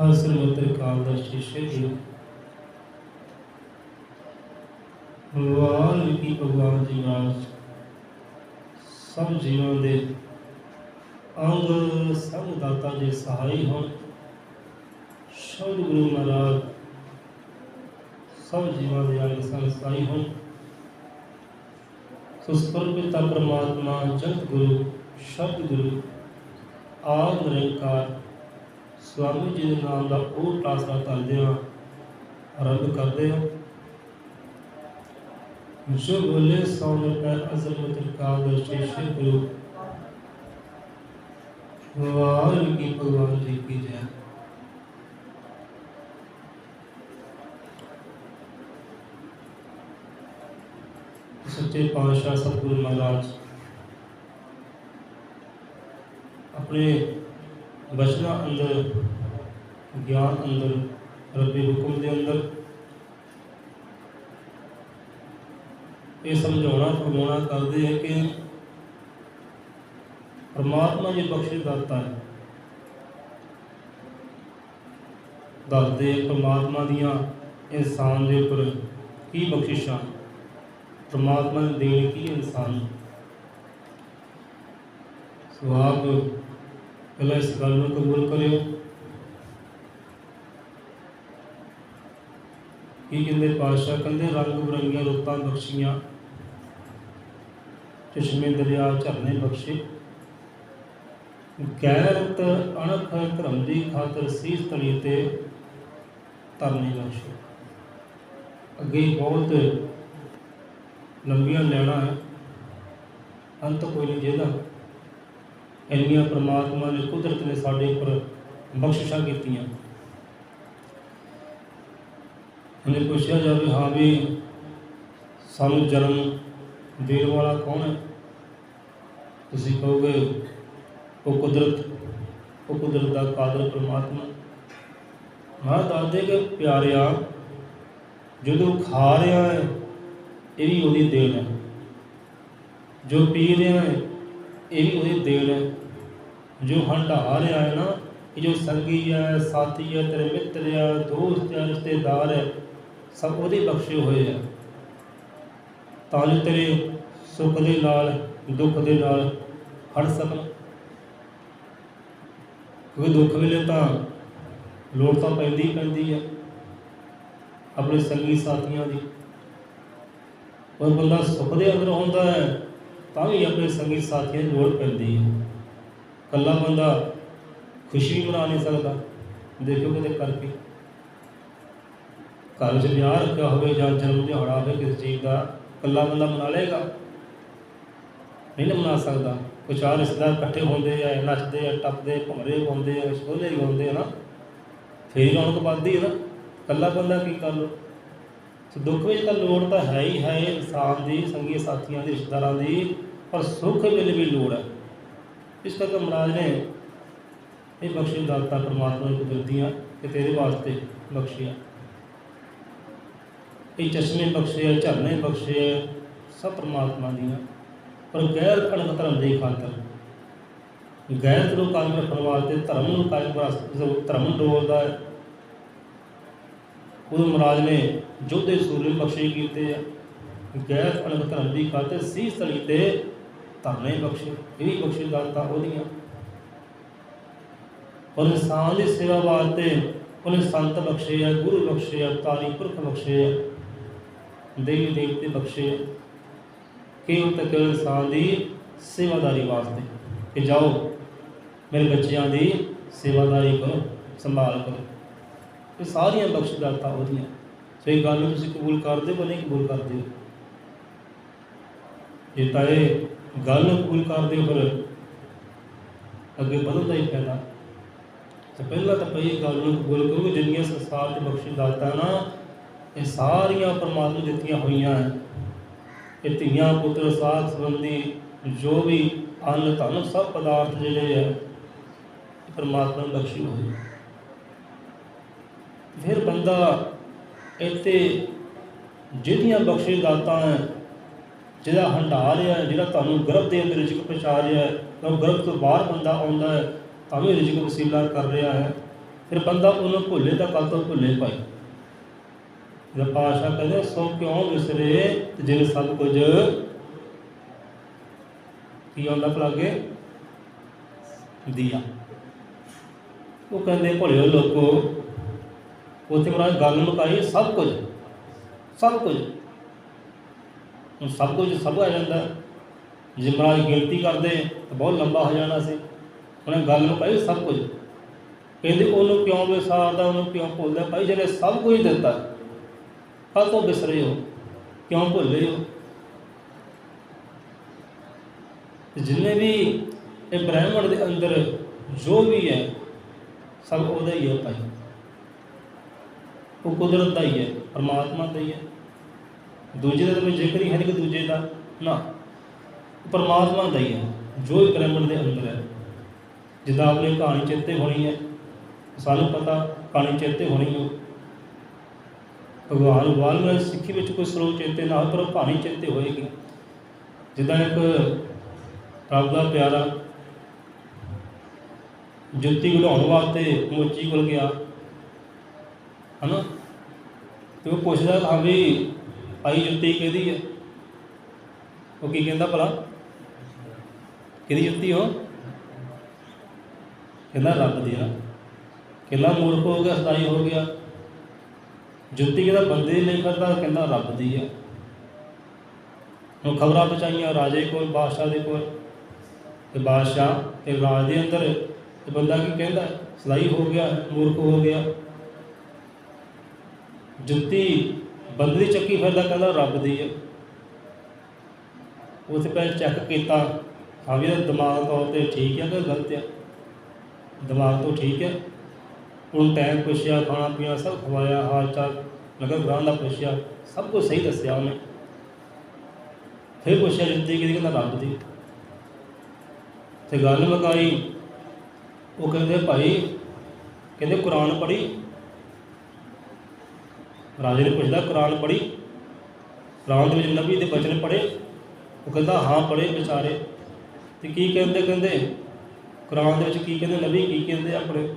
ਹਾਸਲ ਮਤਰ ਕਾਲ ਦਾ ਸ਼ੀਸ਼ੇ ਗੁਰੂ ਭਗਵਾਨ ਕੀ ਭਗਵਾਨ ਜੀ ਮਹਾਰਾਜ ਸਭ ਜੀਵਾਂ ਦੇ ਅੰਗ, ਸਭ ਦਾਤਾ ਦੇ ਸਹਾਈ ਹੋਣ। ਸ਼ਬਦ ਗੁਰੂ ਮਹਾਰਾਜ ਸਭ ਜੀਵਾਂ ਦੇ ਅੰਗ ਸੰਗ ਸਹਾਈ ਹੋਣ। ਸੋ ਪਿਤਾ ਪਰਮਾਤਮਾ, ਜਗਤ ਗੁਰੂ, ਸ਼ਬਦ ਗੁਰੂ ਆਦ ਨਿਰੰਕਾਰ ਸਵਾਮੀ ਜੀ ਦੇ ਨਾਮ ਦਾ ਉਹ ਟਾਸਰਾ ਕਰਦੇ ਹਾਂ ਆਰੰਭ ਕਰਦੇ ਹਾਂ ਜੋ ਬੋਲੇ ਸੋਨੇ ਪੈ ਅਜ਼ਮਤ ਕਾਲ ਦੇ ਸ਼ੇਸ਼ੇ ਗੁਰੂ ਵਾਹਿਗੁਰੂ ਕੀ ਭਗਵਾਨ ਜੀ ਕੀ ਜੈ। ਸੱਚੇ ਪਾਤਸ਼ਾਹ ਸਤਿਗੁਰੂ ਮਹਾਰਾਜ, ਆਪਣੇ ਬਚਨਾਂ ਅੰਦਰ, ਗਿਆਨ ਅੰਦਰ, ਰੱਬੀ ਹੁਕਮ ਦੇ ਅੰਦਰ। ਇਹ ਸਮਝਾਉਣਾ, ਫਰਮਾਉਣਾ ਕਰਦੇ ਹੈ ਕਿ ਪਰਮਾਤਮਾ ਜੀ ਬਖਸ਼ਿਸ਼ ਦਾਤਾ ਹੈ। ਦੱਸਦੇ ਪਰਮਾਤਮਾ ਦੀਆਂ ਇਨਸਾਨ ਦੇ ਉੱਪਰ ਕੀ ਬਖਸ਼ਿਸ਼ਾਂ, ਪਰਮਾਤਮਾ ਨੇ ਦੇਣ ਕੀ ਇਨਸਾਨ। ਨੂੰ ਪਹਿਲਾਂ ਇਸ ਗੱਲ ਨੂੰ ਕਬੂਲ ਕਰਿਓ। ਕੀ ਕਹਿੰਦੇ, ਪਾਤਸ਼ਾਹ ਕਹਿੰਦੇ, ਰੰਗ ਬਰੰਗੀਆਂ ਰੁੱਤਾਂ ਬਖਸ਼ੀਆਂ, ਚਸ਼ਮੇ ਦਰਿਆ ਝਰਨੇ ਬਖਸ਼ੇ। ਗੈਰਤ ਅਣਖ ਧਰਮ ਦੀ ਖਾਤਰ ਸੀਸ ਤਲੀ ਤੇ ਤਰਨੀ ਬਖਸ਼ੇ। ਅੱਗੇ ਬਹੁਤ ਲੰਬੀਆਂ ਲੈਣਾ ਹੈ। ਅੰਤ ਕੋਈ ਨਹੀਂ ਜਿਹਦਾ ਇੰਨੀਆਂ ਪ੍ਰਮਾਤਮਾ ਨੇ ਕੁਦਰਤ ਨੇ ਸਾਡੇ ਉੱਪਰ ਬਖਸ਼ਿਸ਼ਾਂ ਕੀਤੀਆਂ। ਉਹਨੇ ਪੁੱਛਿਆ ਜਾਵੇ ਹਾਂ ਵੀ ਸਾਨੂੰ ਜਨਮ ਦੇਣ ਵਾਲਾ ਕੌਣ ਹੈ? ਤੁਸੀਂ ਕਹੋਗੇ, ਉਹ ਕੁਦਰਤ ਉਹ ਕੁਦਰਤ ਦਾ ਕਾਦਰ ਪ੍ਰਮਾਤਮਾ। ਮਾਂ ਦੱਸਦੇ ਕਿ ਪਿਆਰਿਆ, ਜਦੋਂ ਖਾ ਰਿਹਾ ਹੈ, ਇਹ ਵੀ ਉਹਦੀ ਦੇਣ ਹੈ। ਜੋ ਪੀ ਰਿਹਾ ਹੈ, ਇਹ ਵੀ ਉਹਦੀ ਦੇਣ ਹੈ। ਜੋ ਹੰਢਾ ਰਿਹਾ ਹੈ ਨਾ, ਇਹ ਜੋ ਸੰਗੀ ਹੈ, ਸਾਥੀ ਹੈ, ਤੇਰੇ ਮਿੱਤਰ ਹੈ, ਦੋਸਤ ਹੈ, ਰਿਸ਼ਤੇਦਾਰ ਹੈ, ਸਭ ਉਹਦੇ ਬਖਸ਼ੇ ਹੋਏ ਆ। ਤਾਂ ਜੋ ਤੇਰੇ ਸੁੱਖ ਦੇ ਨਾਲ, ਦੁੱਖ ਦੇ ਨਾਲ ਖੜ ਸਕਣ। ਕਿਉਂਕਿ ਦੁੱਖ ਵੇਲੇ ਤਾਂ ਲੋੜ ਤਾਂ ਪੈਂਦੀ ਹੀ ਪੈਂਦੀ ਹੈ ਆਪਣੇ ਸੰਗੀ ਸਾਥੀਆਂ ਦੀ। ਉਹ ਬੰਦਾ ਸੁੱਖ ਦੇ ਅੰਦਰ ਹੁੰਦਾ ਹੈ, ਤਾਂ ਵੀ ਆਪਣੇ ਸੰਗੀ ਸਾਥੀਆਂ ਦੀ ਲੋੜ ਪੈਂਦੀ ਹੈ। ਇਕੱਲਾ ਬੰਦਾ ਖੁਸ਼ੀ ਮਨਾ ਨਹੀਂ ਸਕਦਾ। ਦੇਖੋ ਕਿਤੇ ਕਰਕੇ। ਘਰ ਵਿੱਚ ਵਿਆਹ ਰੱਖਿਆ ਹੋਵੇ ਜਾਂ ਜਨਮ ਦਿਹਾੜਾ ਹੋਵੇ, ਕਿਸੇ ਚੀਜ਼ ਦਾ ਇਕੱਲਾ ਬੰਦਾ ਮਨਾ ਲਏਗਾ। ਨਹੀਂ ਨਾ ਮਨਾ ਸਕਦਾ। ਕੁਛ ਆ ਰਿਸ਼ਤੇਦਾਰ ਇਕੱਠੇ ਹੁੰਦੇ ਆ, ਨੱਚਦੇ ਆ, ਟੱਪਦੇ, ਭੰਗੜੇ ਪਾਉਂਦੇ ਆ ਸ਼ੋਲੇ ਗਾਉਂਦੇ ਆ ਨਾ। ਫੇਰ ਰੌਣਕ ਵੱਧਦੀ ਹੈ ਨਾ। ਇਕੱਲਾ ਬੰਦਾ ਕੀ ਕਰ ਲੋ ਸੋ ਦੁੱਖ ਵਿੱਚ ਤਾਂ ਲੋੜ ਤਾਂ ਹੈ ਹੀ ਹੈ ਇਨਸਾਨ ਦੀ, ਸੰਗੀ ਸਾਥੀਆਂ ਦੀ, ਰਿਸ਼ਤੇਦਾਰਾਂ ਦੀ। ਪਰ ਸੁੱਖ ਵੇਲੇ ਵੀ ਲੋੜ ਹੈ। ਇਸ ਕਰਕੇ ਮਹਾਰਾਜ ਨੇ ਇਹ ਬਖਸ਼ਿਸ਼ ਦਾਤਾ ਪਰਮਾਤਮਾ ਦੀ ਕੁਦਰਤੀਆਂ ਕਿ ਤੇਰੇ ਵਾਸਤੇ ਬਖਸ਼ਿਆ। ਇਹ ਚਸ਼ਮੇ ਬਖਸ਼ੇ ਝਰਨੇ ਬਖਸ਼ੇ, ਸਭ ਪਰਮਾਤਮਾ ਦੀਆਂ। ਪਰ ਗੈਰ ਅਣਖ ਧਰਮ ਦੀ ਖਾਤਰ, ਗੈਰ ਨੂੰ ਕਾਇਮ ਰੱਖਣ ਵਾਸਤੇ ਧਰਮ ਨੂੰ ਕਾਇਮ ਵਾਸਤੇ ਜੋ ਧਰਮ ਡੋਲਦਾ ਹੈ ਉਹ ਮਹਾਰਾਜ ਨੇ ਜੋਧੇ ਸੂਰਜ ਬਖਸ਼ੇ ਕੀਤੇ ਆ। ਗੈਰ ਅਣਖ ਧਰਮ ਦੀ ਖਾਤਰ ਸੀਸ ਤਲੀ ਤੇ ਧਰਨੇ ਬਖਸ਼ੇ ਇਹ ਵੀ ਬਖਸ਼ੇ ਦਾਤਾ ਉਹਦੀਆਂ ਔਰ ਇਨਸਾਨ ਦੀ ਸੇਵਾ ਵਾਸਤੇ ਉਹਨੇ ਸੰਤ ਬਖਸ਼ੇ ਆ, ਗੁਰੂ ਬਖਸ਼ੇ ਆ, ਤਾਰੀ ਪੁਰਖ ਬਖਸ਼ੇ ਆ, ਦੇਵੀ ਦੇਵਤੇ ਬਖਸ਼ੇ ਆ। ਤੱਕ ਇਨਸਾਨ ਦੀ ਸੇਵਾਦਾਰੀ ਵਾਸਤੇ ਕਿ ਜਾਓ, ਮੇਰੇ ਬੱਚਿਆਂ ਦੀ ਸੇਵਾਦਾਰੀ ਕਰੋ, ਸੰਭਾਲ ਕਰੋ। ਇਹ ਸਾਰੀਆਂ ਬਖਸ਼ਦਾਤਾ ਉਹਦੀਆਂ ਸੋ ਇਹ ਗੱਲ ਨੂੰ ਤੁਸੀਂ ਕਬੂਲ ਕਰਦੇ ਹੋ ਨਹੀਂ ਕਬੂਲ ਕਰਦੇ ਹੋ? ਜੇ ਤਾਂ ਗੱਲ ਨੂੰ ਕਬੂਲ ਕਰਦੇ ਹੋ ਫਿਰ। ਅੱਗੇ ਵਧਣ ਦਾ ਹੀ ਫਾਇਦਾ। ਤੇ ਪਹਿਲਾਂ ਤਾਂ ਪਈ ਗੱਲ ਨੂੰ ਕਬੂਲ ਕਰੋ ਜਿੰਨੀਆਂ ਸੰਸਾਰ 'ਚ ਬਖਸ਼ਦਾਤਾ ਨਾ, ਇਹ ਸਾਰੀਆਂ ਪਰਮਾਤਮਾ ਦਿੱਤੀਆਂ ਹੋਈਆਂ ਹੈ ਇਹ ਧੀਆਂ, ਪੁੱਤਰ, ਸਾਧ ਸੰਬੰਧੀ ਜੋ ਵੀ ਅੰਨ, ਧਨ, ਸਭ ਪਦਾਰਥ ਜਿਹੜੇ ਆ ਪਰਮਾਤਮਾ ਨੂੰ ਬਖਸ਼ੀ ਹੋਏ। ਫਿਰ ਬੰਦਾ ਇੱਥੇ ਜਿਹੜੀਆਂ ਬਖਸ਼ੇ ਦਾਤਾਂ ਹੈ ਜਿਹੜਾ ਹੰਡਾ ਰਿਹਾ ਜਿਹੜਾ ਤੁਹਾਨੂੰ ਗਰਭ ਦੇ ਅੰਦਰ ਰਿਜਕ ਪਹੁੰਚਾ ਰਿਹਾ ਹੈ ਉਹ ਗਰਭ ਤੋਂ ਬਾਹਰ ਬੰਦਾ ਆਉਂਦਾ ਹੈ, ਤਾਂ ਵੀ ਰਿਜਕ ਵਸੀਲਾ ਕਰ ਰਿਹਾ ਹੈ। ਫਿਰ ਬੰਦਾ ਉਹਨੂੰ ਭੁੱਲੇ ਤਾਂ ਕੱਲ ਤੋਂ ਭੁੱਲੇ ਭਾਈ। ਜਦ ਪਾਸ਼ਾ ਕਹਿੰਦੇ, ਸੋ ਕਿਉਂ ਵਿਸਰੇ ਤੇ ਜਿਨ ਸਭ ਕੁਝ? ਕੀ ਆਉਂਦਾ ਭਲਾਗੇ ਦੀਆ। ਉਹ ਕਹਿੰਦੇ, ਭੁੱਲਿਓ ਲੋਕੋ, ਉੱਥੇ ਮਹਾਰਾਜ ਗੱਲ ਮੁਕਾਈ, ਸਭ ਕੁਝ ਸਭ ਕੁਝ ਹੁਣ ਸਭ ਕੁਝ ਸਭ ਆ ਜਾਂਦਾ। ਜੇ ਮਹਾਰਾਜ ਗਿਣਤੀ ਕਰਦੇ, ਤਾਂ ਬਹੁਤ ਲੰਬਾ ਹੋ ਜਾਣਾ ਸੀ। ਉਹਨੇ ਗੱਲ ਨੂੰ ਮੁਕਾਈ ਸਭ ਕੁਝ। ਕਹਿੰਦੇ ਉਹਨੂੰ ਕਿਉਂ ਵਿਸਾਰਦਾ, ਉਹਨੂੰ ਕਿਉਂ ਭੁੱਲਦਾ? ਭਾਈ ਜਿਹਨੇ ਸਭ ਕੁਝ ਦਿੱਤਾ ਕੱਲ ਤੋਂ ਵਿਸਰੇ ਹੋ, ਕਿਉਂ ਭੁੱਲੇ ਹੋ? ਜਿੰਨੇ ਵੀ ਇਹ ਬ੍ਰਹਿਮੰਡ ਦੇ ਅੰਦਰ ਜੋ ਵੀ ਹੈ, ਸਭ ਉਹਦਾ ਹੀ ਹੈ ਭਾਈ। ਉਹ ਕੁਦਰਤ ਦਾ ਹੀ ਹੈ, ਪਰਮਾਤਮਾ ਦਾ ਹੀ ਹੈ। ਦੂਜੇ ਦਾ ਕੋਈ ਜ਼ਿਕਰ ਹੀ ਹੈ ਨਹੀਂ ਕਿ ਦੂਜੇ ਦਾ, ਨਾ। ਪਰਮਾਤਮਾ ਦਾ ਹੀ ਹੈ, ਜੋ ਵੀ ਦੇ ਅੰਦਰ ਹੈ। ਜਿੱਦਾਂ ਆਪਣੀ ਕਹਾਣੀ ਚੇਤੇ ਹੋਣੀ ਹੈ, ਸਾਨੂੰ ਪਤਾ ਕਹਾਣੀ ਚੇਤੇ ਹੋਣੀ ਹੈ। ਭਗਵਾਨ ਵਾਲਮੀਕ ਸਿੱਖੀ ਵਿੱਚ ਕੋਈ ਸਰੋਤ ਚੇਤੇ ਨਾ ਹੋਵੇ, ਪਰ ਕਹਾਣੀ ਚੇਤੇ ਹੋਏਗੀ। ਜਿੱਦਾਂ ਇੱਕ ਰੱਬ ਦਾ ਪਿਆਰਾ ਜੁੱਤੀ ਘੜਾਉਣ ਵਾਸਤੇ ਮੋਚੀ ਕੋਲ ਗਿਆ, ਹਨਾ? ਤੇ ਉਹ ਪੁੱਛਦਾ, ਹਾਂ ਵੀ ਭਾਈ ਜੁੱਤੀ ਕਿਹਦੀ ਹੈ ਉਹ ਕੀ ਕਹਿੰਦਾ ਭਲਾ? ਕਿਹਦੀ ਜੁੱਤੀ ਹੋ ਕਹਿੰਦਾ ਰੱਬ ਦੀ ਆ। ਕਹਿੰਦਾ ਮੂਰਖ ਹੋ ਗਿਆ ਸਦਾਈ ਹੋ ਗਿਆ। ਜੁੱਤੀ ਕਹਿੰਦਾ? ਬੰਦੇ ਦੀ ਨਹੀਂ ਕਰਦਾ ਕਹਿੰਦਾ ਰੱਬ ਦੀ ਆ। ਹੁਣ ਖਬਰਾਂ ਪਹੁੰਚਾਈਆਂ ਰਾਜੇ ਕੋਲ, ਬਾਦਸ਼ਾਹ ਦੇ ਕੋਲ। ਤੇ ਬਾਦਸ਼ਾਹ ਤੇ ਰਾਜ ਦੇ ਅੰਦਰ ਤੇ ਬੰਦਾ ਕੀ ਕਹਿੰਦਾ? ਸਦਾਈ ਹੋ ਗਿਆ, ਮੂਰਖ ਹੋ ਗਿਆ। ਜੁੱਤੀ ਬੰਦੇ ਦੀ ਚੱਕੀ ਫਿਰਦਾ ਕਹਿੰਦਾ ਰੱਬ ਦੀ ਹੈ ਉੱਥੇ ਪਹਿਲਾਂ ਚੈੱਕ ਕੀਤਾ, ਹਾਂ ਵੀ ਇਹਦਾ ਦਿਮਾਗ ਤੌਰ ਤੇ ਠੀਕ ਹੈ ਕਿ ਗਲਤ ਹੈ ਦਿਮਾਗ ਤੋਂ ਠੀਕ ਹੈ ਹੁਣ ਟਾਈਮ ਪੁੱਛਿਆ, ਖਾਣਾ ਪੀਣਾ ਸਭ ਖਵਾਇਆ, ਹਾਲ ਚਾਲ ਨਗਰ ਗ੍ਰਾਮ ਦਾ ਪੁੱਛਿਆ, ਸਭ ਕੁਝ ਸਹੀ ਦੱਸਿਆ ਉਹਨੇ। ਫਿਰ ਪੁੱਛਿਆ ਜੁੱਤੀ ਕਿਹਦੀ ਕਹਿੰਦਾ ਰੱਬ ਦੀ। ਤੇ ਗੱਲ ਮਕਾਈ, ਉਹ ਕਹਿੰਦੇ ਭਾਈ, ਕਹਿੰਦੇ ਕੁਰਾਨ ਪੜ੍ਹੀ? ਰਾਜੇ ਨੇ ਪੁੱਛਦਾ, ਕੁਰਾਨ ਪੜ੍ਹੀ? ਕੁਰਾਨ ਦੇ ਵਿੱਚ ਨਬੀ ਦੇ ਬਚਨ ਪੜ੍ਹੇ? ਉਹ ਕਹਿੰਦਾ, ਹਾਂ, ਪੜ੍ਹੇ ਵਿਚਾਰੇ। ਤੇ ਕੀ ਕਹਿੰਦੇ ਕਹਿੰਦੇ? ਕੁਰਾਨ ਦੇ ਵਿੱਚ ਕੀ ਕਹਿੰਦੇ, ਨਬੀ ਕੀ ਕਹਿੰਦੇ ਆਪਣੇ?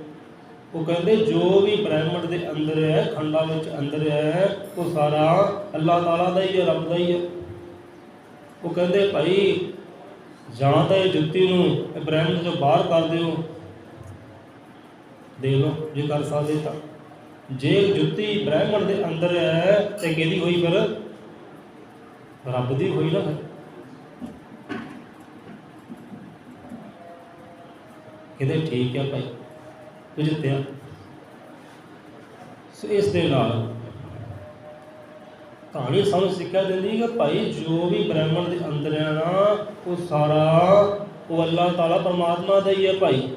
ਉਹ ਕਹਿੰਦੇ, ਜੋ ਵੀ ਬ੍ਰਹਿਮੰਡ ਦੇ ਅੰਦਰ ਹੈ, ਖੰਡਾਂ ਵਿੱਚ ਅੰਦਰ ਹੈ, ਉਹ ਸਾਰਾ ਅੱਲਾਹ ਤਾਲਾ ਦਾ ਹੀ ਹੈ, ਰੱਬ ਦਾ ਹੀ ਹੈ। ਉਹ ਕਹਿੰਦੇ, ਭਾਈ, ਜਾਂ ਤਾਂ ਇਹ ਜੁੱਤੀ ਨੂੰ ਇਹ ਬ੍ਰਹਿਮੰਡ ਤੋਂ ਬਾਹਰ ਕਰ ਦਿਓ। ਦੇ ਲਓ, ਜੇ ਕਰ ਸਕਦੇ ਤਾਂ। ਜੇ ਜੁੱਤੀ ਬ੍ਰਹਿਮੰਡ ਦੇ ਅੰਦਰ ਹੈ ਤੇ ਕਿਹਦੀ ਹੋਈ ਫਿਰ? ਰੱਬ ਦੀ ਹੋਈ ਨਾ ਫਿਰ। ਕਿਤੇ ਠੀਕ ਹੈ ਭਾਈ, ਤੂੰ ਜਿੱਤਿਆ। ਸੋ ਇਸ ਦੇ ਨਾਲ ਕਹਾਣੀ ਸਾਨੂੰ ਸਿੱਖਿਆ ਦਿੰਦੀ ਹੈ ਕਿ ਭਾਈ ਜੋ ਵੀ ਬ੍ਰਾਹਮਣ ਦੇ ਅੰਦਰ ਹੈ ਨਾ, ਉਹ ਸਾਰਾ, ਉਹ ਅੱਲਾਹ ਤਾਲਾ ਪਰਮਾਤਮਾ ਦਾ ਹੀ ਹੈ ਭਾਈ।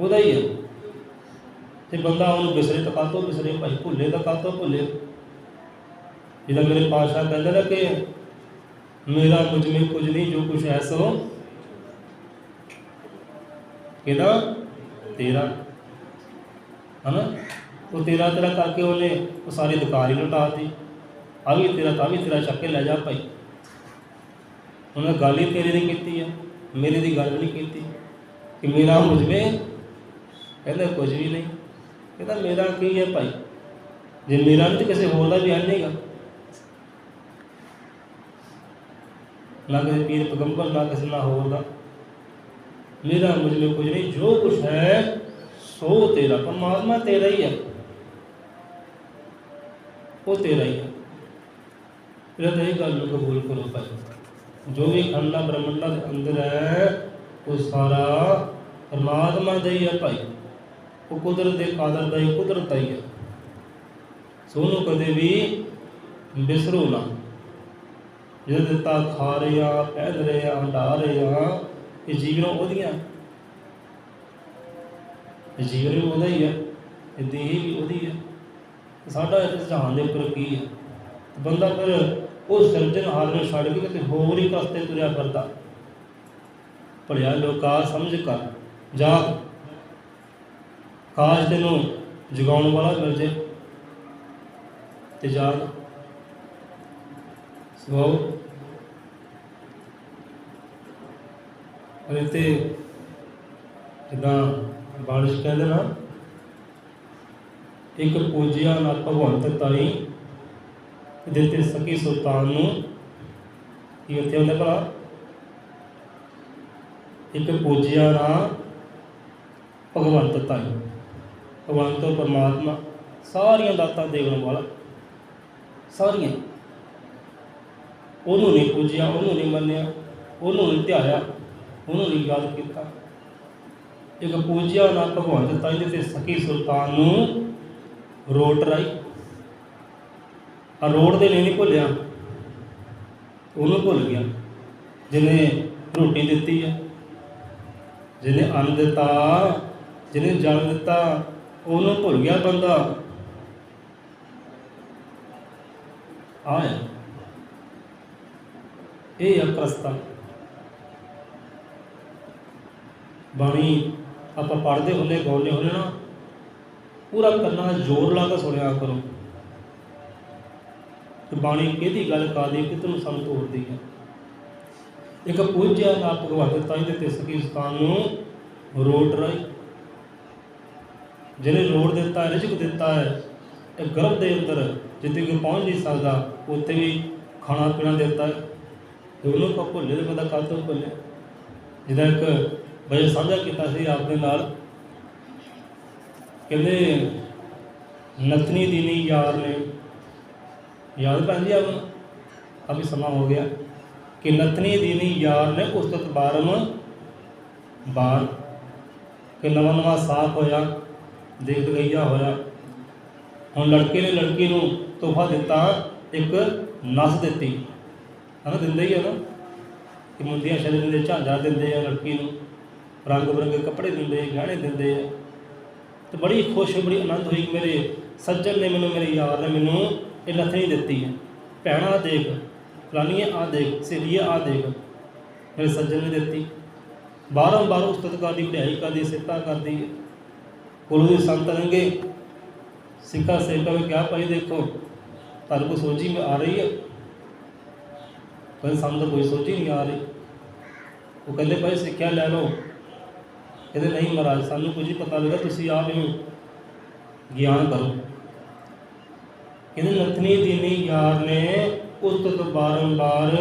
ਉਹਦਾ ਹੀ ਹੈ। ਤੇ ਬੰਦਾ ਉਹਨੂੰ ਬਿਸਰੇ ਤਾਂ ਕਾਤੋਂ ਬਿਸਰੇ? ਭਾਈ ਭੁੱਲੇ ਤਾਂ ਕਾਤੋਂ ਭੁੱਲੇ? ਜਿਹਦਾ ਮੇਰੇ ਪਾਸ਼ਾ ਕਹਿੰਦੇ ਨੇ ਕਿ ਮੇਰਾ ਕੁਝ ਮੇ ਕੁਝ ਨਹੀਂ, ਜੋ ਕੁਛ ਹੈ ਸੋ ਕਿਹਦਾ ਤੇਰਾ। ਹਨਾ? ਉਹ ਤੇਰਾ ਤੇਰਾ ਕਰਕੇ ਉਹਨੇ ਉਹ ਸਾਰੀ ਦੁਕਾਨ ਹੀ ਲੁਟਾਤੀ ਆ ਵੀ ਤੇਰਾ, ਤਾਂ ਵੀ ਤੇਰਾ ਚੱਕ ਕੇ ਲੈ ਜਾ ਭਾਈ। ਉਹਨੇ ਗੱਲ ਹੀ ਤੇਰੇ ਦੀ ਕੀਤੀ ਆ, ਮੇਰੇ ਦੀ ਗੱਲ ਨਹੀਂ ਕੀਤੀ ਕਿ ਮੇਰਾ ਮੁਝਵੇਂ ਕਹਿੰਦਾ ਕੁਝ ਵੀ ਨਹੀਂ। ਕਹਿੰਦਾ ਮੇਰਾ ਕੀ ਹੈ ਭਾਈ? ਜੇ ਮੇਰਾ ਨਹੀਂ ਤੇ ਕਿਸੇ ਹੋਰ ਦਾ ਵੀ ਹੈ ਨਹੀਂਗਾ ਨਾ ਕਿਸੇ ਪੀਰ ਪਗੰਬਰ, ਨਾ ਕਿਸੇ ਨਾ ਹੋਰ ਦਾ। ਮੇਰਾ ਮੁਝ ਵਿੱਚ ਕੁਝ ਨਹੀਂ, ਜੋ ਕੁਝ ਹੈ, ਸੋ ਤੇਰਾ। ਪਰਮਾਤਮਾ ਤੇਰਾ ਹੀ ਹੈ। ਉਹ ਤੇਰਾ ਹੀ ਹੈ। ਫਿਰ ਤਾਂ ਗੱਲ ਨੂੰ ਕਬੂਲ ਕਰੋ ਭਾਈ। ਜੋ ਵੀ ਖੰਡਾ ਬ੍ਰਹਮੰਡਾ ਦੇ ਅੰਦਰ ਹੈ, ਉਹ ਸਾਰਾ ਪਰਮਾਤਮਾ ਦਾ ਹੀ ਹੈ ਭਾਈ। ਉਹ ਕੁਦਰਤ ਦੇ ਕਾਦਰ ਦਾ ਹੀ ਕੁਦਰਤ ਦਾ ਹੀ ਹੈ ਸੋ ਉਹਨੂੰ ਕਦੇ ਵੀ ਬਿਸਰੋ ਨਾ। ਜਿਹਦਾ ਦਿੱਤਾ ਖਾ ਰਹੇ ਪਹਿਨ ਰਹੇ ਹੰਡਾ ਰਹੇ ਇਹ ਜੀਵਨ ਉਹਦੀਆਂ। ਇਹ ਜੀਵਨ ਵੀ ਉਹਦਾ ਹੀ ਹੈ ਇਹ ਦੇਹ ਵੀ ਉਹਦੀ ਹੈ ਸਾਡਾ ਇਸ ਜਹਾਨ ਦੇ ਉੱਪਰ ਕੀ ਹੈ ਬੰਦਾ ਫਿਰ ਉਹ ਸਿਰਜਣਹਾਰ ਨੂੰ ਛੱਡ ਕੇ ਕਿਤੇ ਹੋਰ ਹੀ ਕਸਤੇ ਤੁਰਿਆ ਕਰਦਾ ਭਲਿਆ ਲੋਕਾ, ਸਮਝ ਕਰ। ਜਾ ਕਾਸ਼ ਤੈਨੂੰ ਜਗਾਉਣ ਵਾਲਾ ਮਿਲ ਜੇ ਤੇ ਜਾਗ ਸੋ ਅਰੇ ਤੇ ਜਿੱਦਾਂ ਬਾਰਿਸ਼ ਕਹਿੰਦੇ ਨਾ, ਇੱਕ ਪੂਜਿਆ ਨਾ ਭਗਵੰਤ ਤਾਈ ਦਿੱਤੇ ਸਕੀ ਸੁਲਤਾਨ ਨੂੰ, ਕੀ ਉੱਥੇ ਹੁੰਦਾ ਭਲਾ? ਇੱਕ ਪੂਜਿਆ ਨਾ ਭਗਵੰਤ ਤਾਈ। ਭਗਵੰਤ ਪਰਮਾਤਮਾ, ਸਾਰੀਆਂ ਦਾਤਾਂ ਦੇਣ ਵਾਲਾ, ਸਾਰੀਆਂ। ਉਹਨੂੰ ਨਹੀਂ ਪੂਜਿਆ, ਉਹਨੂੰ ਨਹੀਂ ਮੰਨਿਆ, ਉਹਨੂੰ ਨਹੀਂ ਧਿਆਇਆ, ਉਹਨੂੰ ਨਹੀਂ ਯਾਦ ਕੀਤਾ। ਇੱਕ ਪੂਜਿਆ ਨਾ ਭਗਵੰਤ ਤਾਈ ਦੇ ਤੇ ਸਕੀ ਸੁਲਤਾਨ ਨੂੰ ਰੋਟ ਰਾਈ ਆ ਰੋਡ ਦੇ ਨਹੀਂ ਭੁੱਲਿਆ। ਉਹਨੂੰ ਭੁੱਲ ਗਿਆ। ਜਿਹਨੇ ਰੋਟੀ ਦਿੱਤੀ ਹੈ ਜਿਹਨੇ ਅੰਨ ਦਿੱਤਾ, ਜਿਹਨੇ ਜਲ ਦਿੱਤਾ ਉਹਨੂੰ ਭੁੱਲ ਗਿਆ ਬੰਦਾ। ਆਇਆ ਇਹ ਹੈ ਬਾਣੀ ਆਪਾਂ ਪੜ੍ਹਦੇ ਹੁੰਦੇ, ਗਾਉਂਦੇ ਹੁੰਦੇ ਨਾ, ਪੂਰਾ ਕੰਨਾਂ ਦਾ ਜ਼ੋਰ ਲਾ ਕੇ ਸੁਣਿਆ ਕਰੋ। ਕਿ ਬਾਣੀ ਕਿਹਦੀ ਗੱਲ ਕਰਦੀ ਕਿ ਤੁਹਾਨੂੰ ਸਾਨੂੰ ਤੋੜਦੀ ਹੈ। ਇੱਕ ਪੁੱਜਿਆ ਨਾ ਭਗਵਤ ਤਾਈ ਦੇ ਤੇ ਸਕੀ ਸਤਾਨ ਨੂੰ ਰੋਟ ਰਾਈ ਜਿਹਨੇ ਲੋੜ ਦਿੱਤਾ ਹੈ ਰਿਜਕ ਦਿੱਤਾ ਹੈ, ਇਹ ਗਰਭ ਦੇ ਅੰਦਰ ਜਿੱਥੇ ਕੋਈ ਪਹੁੰਚ ਨਹੀਂ ਸਕਦਾ, ਉੱਥੇ ਵੀ ਖਾਣਾ ਪੀਣਾ ਦਿੱਤਾ ਹੈ। ਤੇ ਉਹਨੂੰ ਕੋ ਭੁੱਲੇ ਤੇ ਬੰਦਾ ਕੱਲ ਤੋਂ ਭੁੱਲੇ? ਜਿਹਦਾ ਇੱਕ ਬਈ ਸਾਂਝਾ ਕੀਤਾ ਸੀ ਆਪਣੇ ਨਾਲ। ਕਹਿੰਦੇ, ਨਤਨੀ ਦੀਨੀ ਯਾਰ ਨੇ। ਯਾਦ ਭੈਣ ਜੀ ਅਭੀ ਸਮਾਂ ਹੋ ਗਿਆ। ਕਿ ਨਤਨੀ ਦੀਨੀ ਯਾਰ ਨੇ ਉਸਤਤ ਬਾਰਮ ਬਾਰ ਕਿ ਨਵਾਂ ਨਵਾਂ ਸਾਥ ਹੋਇਆ। ਦੇਖ ਗਈਆ ਹੋਇਆ। ਹੁਣ ਲੜਕੇ ਨੇ ਲੜਕੀ ਨੂੰ ਤੋਹਫਾ ਦਿੱਤਾ, ਇੱਕ ਨਸ ਦਿੱਤੀ। ਹਨਾ, ਦਿੰਦੇ ਹੀ ਆ ਨਾ। ਕਿ ਮੁੰਦੀਆਂ ਛੱਡ ਦਿੰਦੇ ਝਾਂਜਾ ਦਿੰਦੇ ਆ ਲੜਕੀ ਨੂੰ। ਰੰਗ ਬਰੰਗੇ ਕੱਪੜੇ ਦਿੰਦੇ, ਗਹਿਣੇ ਦਿੰਦੇ ਆ। ਤੇ ਬੜੀ ਖੁਸ਼, ਬੜੀ ਆਨੰਦ ਹੋਈ ਕਿ ਮੇਰੇ ਸੱਜਣ ਨੇ ਮੈਨੂੰ, ਮੇਰੇ ਯਾਰ ਨੇ ਮੈਨੂੰ ਇਹ ਲੱਥਣੀ ਦਿੱਤੀ ਹੈ ਭੈਣਾ ਦੇਖ। ਫਲਾਣੀਏ ਆ ਦੇਖ। ਸਹੇਲੀਏ ਆ ਦੇਖ। ਮੇਰੇ ਸੱਜਣ ਨੇ ਦਿੱਤੀ। ਬਾਰੋਂ ਬਾਰ ਉਸਤਤ ਕਰਦੀ ਵਡਿਆਈ ਕਰਦੀ ਸਿੱਤਾ ਕਰਦੀ। ਹੈ ਗੁਰੂ ਦੇ ਸੰਤ ਰੰਗੇ ਸਿੱਖਾ ਸੇਵਕਾ ਵੀ ਕਿਹਾ, ਭਾਈ ਦੇਖੋ, ਤੁਹਾਨੂੰ ਕੋਈ ਸੋਝੀ ਮੈਂ ਆ ਰਹੀ ਹੈ ਸਾਨੂੰ ਤਾਂ ਕੋਈ ਸੋਝੀ ਨਹੀਂ ਆ ਰਹੀ। ਉਹ ਕਹਿੰਦੇ, ਭਾਈ ਸਿੱਖਿਆ ਲੈ ਲਓ। ਕਹਿੰਦੇ, ਨਹੀਂ ਮਹਾਰਾਜ, ਸਾਨੂੰ ਕੁਝ ਪਤਾ ਲੱਗਾ ਤੁਸੀਂ ਆਪ ਇਹਨੂੰ ਗਿਆਨ ਕਰੋ। ਕਹਿੰਦੇ, ਨਥਨੀ ਦੀਨੀ ਯਾਰ ਨੇ ਉਸਤਤ ਬਾਰੰਬਾਰ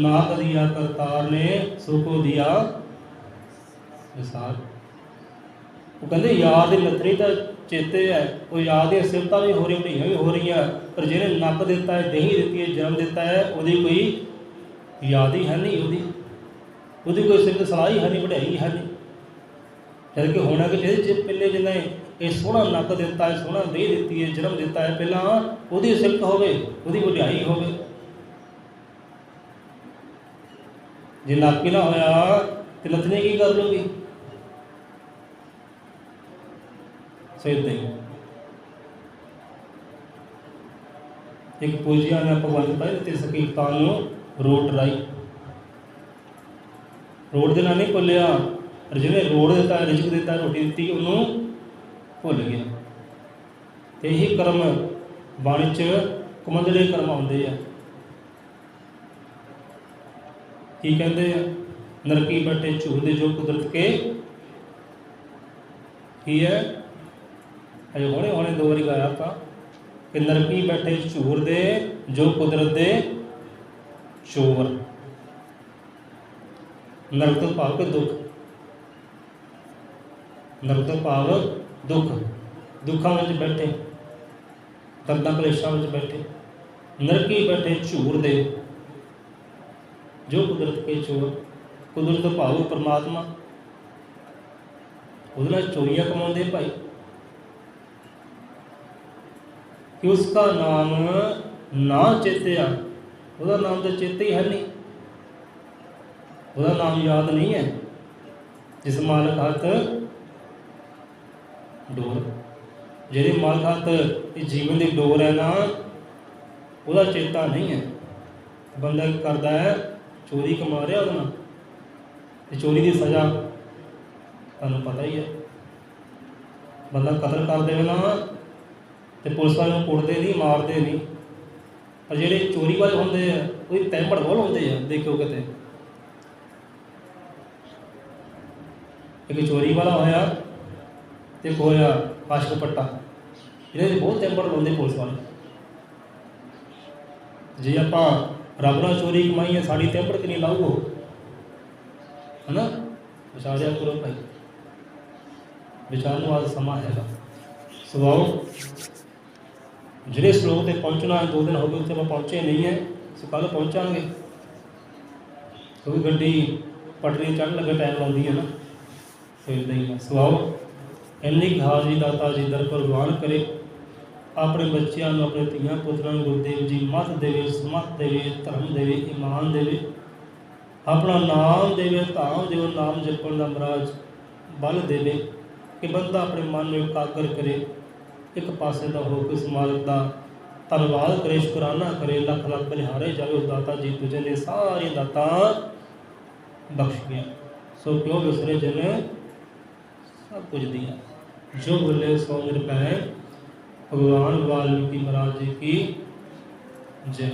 ਨਾ ਕਰਿਆ ਕਰਤਾਰ ਨੇ, ਸੁਖੋ ਦਿਆ ਵਿਸਾਰ ਉਹ ਕਹਿੰਦੇ ਯਾਦ ਦੀ ਨਥਨੀ ਤਾਂ ਚੇਤੇ ਹੈ, ਉਹ ਯਾਦ ਦੀਆਂ ਸਿਫਤਾਂ ਵੀ ਹੋ ਰਹੀਆਂ ਢੀਆਂ ਵੀ ਹੋ ਰਹੀਆਂ, ਪਰ ਜਿਹਨੇ ਨੱਕ ਦਿੱਤਾ ਹੈ, ਦਹੀਂ ਦਿੱਤੀ ਹੈ, ਜਨਮ ਦਿੱਤਾ ਹੈ, ਉਹਦੀ ਕੋਈ ਯਾਦ ਹੀ ਹੈ ਨਹੀਂ ਉਹਦੀ। ਉਹਦੀ ਕੋਈ ਸਿਫਤ ਸਲਾਹੀ ਹੀ ਹੈ ਨਹੀਂ, ਵਡਿਆਈ ਹੈ ਨਹੀਂ। ਜਦ ਕਿ ਹੋਣਾ ਕਿ ਜਿਹਦੇ ਚ ਪਹਿਲੇ ਜਿੰਨਾ ਇਹ ਸੋਹਣਾ ਨੱਕ ਦਿੱਤਾ ਹੈ, ਸੋਹਣਾ ਦੇਹ ਦਿੱਤੀ ਹੈ, ਜਨਮ ਦਿੱਤਾ ਹੈ, ਪਹਿਲਾਂ ਉਹਦੀ ਸਿਫਤ ਹੋਵੇ, ਉਹਦੀ ਵਡਿਆਈ ਹੋਵੇ। ਜੇ ਨੱਕ ਹੀ ਨਾ ਹੋਇਆ, ਤੇ ਨਥਨੀ ਕੀ ਕਰ ਲੂਗੀ ਸੋ ਏਦਾਂ ਹੀ। ਇੱਕ ਪੂਜਿਆ ਨੇ ਭਗਵੰਤ ਪਾਈ ਤੇ ਸਕੀਰਤਾਨ ਨੂੰ ਰੋਟ ਰਾਈ ਰੋਡ ਦੇ ਨਾਲ ਨਹੀਂ ਭੁੱਲਿਆ। ਪਰ ਜਿਹਨੇ ਰੋੜ ਦਿੱਤਾ, ਰਿਜਕ ਦਿੱਤਾ, ਰੋਟੀ ਦਿੱਤੀ, ਉਹਨੂੰ ਭੁੱਲ ਗਿਆ। ਤੇ ਇਹੀ ਕਰਮ ਬਾਣੀ ਚ ਕੁਮੰਦਲੇ ਕਰਮ ਆਉਂਦੇ ਆ। ਕੀ ਕਹਿੰਦੇ ਆ? ਨਰਕੀ ਬਟੇ ਝੂਦੇ ਜੋ ਕੁਦਰਤ ਕੇ ਕੀ ਹੈ? ਅਜੇ ਹੁਣੇ ਹੁਣੇ ਦੋ ਵਾਰੀ ਗਾਇਆ ਆਪਾਂ ਕਿ ਨਰਕੀ ਬੈਠੇ ਝੂਰ ਦੇ, ਜੋ ਕੁਦਰਤ ਦੇ ਚੋਰ। ਨਰਕ ਤੋਂ ਭਾਵ ਕਿ ਦੁੱਖ। ਨਰਕ ਤੋਂ ਭਾਵ ਦੁੱਖ। ਦੁੱਖਾਂ ਵਿੱਚ ਬੈਠੇ, ਦਰਦਾਂ ਕਲੇਸ਼ਾਂ ਵਿੱਚ ਬੈਠੇ, ਨਰਕੀ ਬੈਠੇ ਝੂਰ ਦੇ, ਜੋ ਕੁਦਰਤ ਕੇ ਚੋਰ। ਕੁਦਰਤ ਤੋਂ ਭਾਵ ਪਰਮਾਤਮਾ। ਉਹਦੇ ਨਾਲ ਚੋਰੀਆਂ ਕਮਾਉਂਦੇ ਭਾਈ। ਕਿ ਉਸਕਾ ਨਾਮ ਨਾ ਚੇਤਿਆ ਉਹਦਾ ਨਾਮ ਤਾਂ ਚੇਤੇ ਹੀ ਹੈ ਨਹੀਂ। ਉਹਦਾ ਨਾਮ ਯਾਦ ਨਹੀਂ ਹੈ। ਜਿਸ ਮਾਲਕ ਹੱਥ ਡੋਰ, ਜਿਹੜੇ ਮਾਲਕ ਹੱਥ ਇਹ ਜੀਵਨ ਦੀ ਡੋਰ ਹੈ ਨਾ, ਉਹਦਾ ਚੇਤਾ ਨਹੀਂ ਹੈ। ਬੰਦਾ ਕਰਦਾ ਹੈ, ਚੋਰੀ ਕਮਾ ਰਿਹਾ ਉਹਦੇ ਨਾਲ। ਤੇ ਚੋਰੀ ਦੀ ਸਜ਼ਾ ਤੁਹਾਨੂੰ ਪਤਾ ਹੀ ਹੈ। ਬੰਦਾ ਕਤਲ ਕਰ ਦੇਵੇ ਨਾ ਤੇ ਪੁਲਿਸ ਵਾਲੇ ਨੂੰ ਕੁੱਟਦੇ ਨਹੀਂ, ਮਾਰਦੇ ਨਹੀਂ। ਪਰ ਜਿਹੜੇ ਚੋਰੀ ਵਾਲੇ ਹੁੰਦੇ ਆ ਉਹ ਤੈਂਪੜ ਬੋਲ ਹੁੰਦੇ ਆ, ਦੇਖਿਓ ਕਿਤੇ। ਇੱਕ ਚੋਰੀ ਵਾਲਾ ਹੋਇਆ ਤੇ ਇੱਕ ਆਸ਼ਕ ਪੱਟਾ ਇਹਦੇ ਬਹੁਤ ਟੈਂਪਰ ਲਾਉਂਦੇ ਪੁਲਿਸ ਵਾਲੇ। ਜੇ ਆਪਾਂ ਰੱਬ ਨਾਲ ਚੋਰੀ ਕਮਾਈ ਹੈ ਸਾਡੀ ਟੈਂਪਰ ਕਿ ਨਹੀਂ ਲਾਊਗਾ। ਹਨਾ? ਵਿਚਾਰਿਆ ਕਰੋ ਭਾਈ। ਵਿਚਾਰ ਨੂੰ ਅੱਜ ਸਮਾਂ ਹੈਗਾ। ਸਵਾਓ ਜਿਹੜੇ ਸਲੋਕ ਤੇ ਪਹੁੰਚਣਾ ਹੈ, ਦੋ ਦਿਨ ਹੋ ਗਏ ਉੱਥੇ ਆਪਾਂ ਪਹੁੰਚੇ ਨਹੀਂ ਹੈ ਸੋ ਕੱਲ ਪਹੁੰਚਾਂਗੇ। ਕਿਉਂਕਿ ਗੱਡੀ ਪਟੜੀ ਚੜ੍ਹਨ ਲੱਗੇ ਟਾਈਮ ਲਾਉਂਦੀ ਹੈ ਨਾ। ਫਿਰ ਇਦਾਂ ਹੀ ਹੈ। ਇੰਨੀ ਕੁ ਹਾਜ਼ਰੀ ਦਾਤਾ ਜੀ ਦਰ ਪ੍ਰਵਾਨ ਕਰੇ। ਆਪਣੇ ਬੱਚਿਆਂ ਨੂੰ, ਆਪਣੇ ਧੀਆਂ ਪੁੱਤਰਾਂ ਨੂੰ ਗੁਰਦੇਵ ਜੀ ਮੱਤ ਦੇਵੇ, ਸਮਤ ਦੇਵੇ, ਧਰਮ ਦੇਵੇ, ਇਮਾਨ ਦੇਵੇ। ਆਪਣਾ ਨਾਮ ਦੇਵੇ, ਧਾਮ ਦੇਵੇ, ਨਾਮ ਜਪਣ ਦਾ ਮਹਾਰਾਜ ਬਲ ਦੇਵੇ ਕਿ ਬੰਦਾ ਆਪਣੇ ਮਨ ਨੂੰ ਇਕਾਗਰ ਕਰੇ। ਇੱਕ ਪਾਸੇ ਦਾ ਹੋ ਕੇ ਇਸ ਦਾ ਧੰਨਵਾਦ ਕਰੇ, ਸ਼ੁਕਰਾਨਾ ਕਰੇ, ਲੱਖ ਲੱਖ ਬਲਿਹਾਰੇ ਜਾਵੇ ਉਸ ਦਾਤਾ ਜੀ ਤੁਝੇ ਨੇ ਸਾਰੀਆਂ ਦਾਤਾਂ ਬਖਸ਼ੀਆਂ ਸੋ ਕਿਉਂ ਵਿਸਰੇ ਜਨ? ਸਭ ਕੁਝ ਦਿਆ। ਜੋ ਬੋਲੇ ਸੋ ਨਿਰਭੈ। ਭਗਵਾਨ ਵਾਲਮੀਕੀ ਮਹਾਰਾਜ ਜੀ ਕੀ ਜੈ।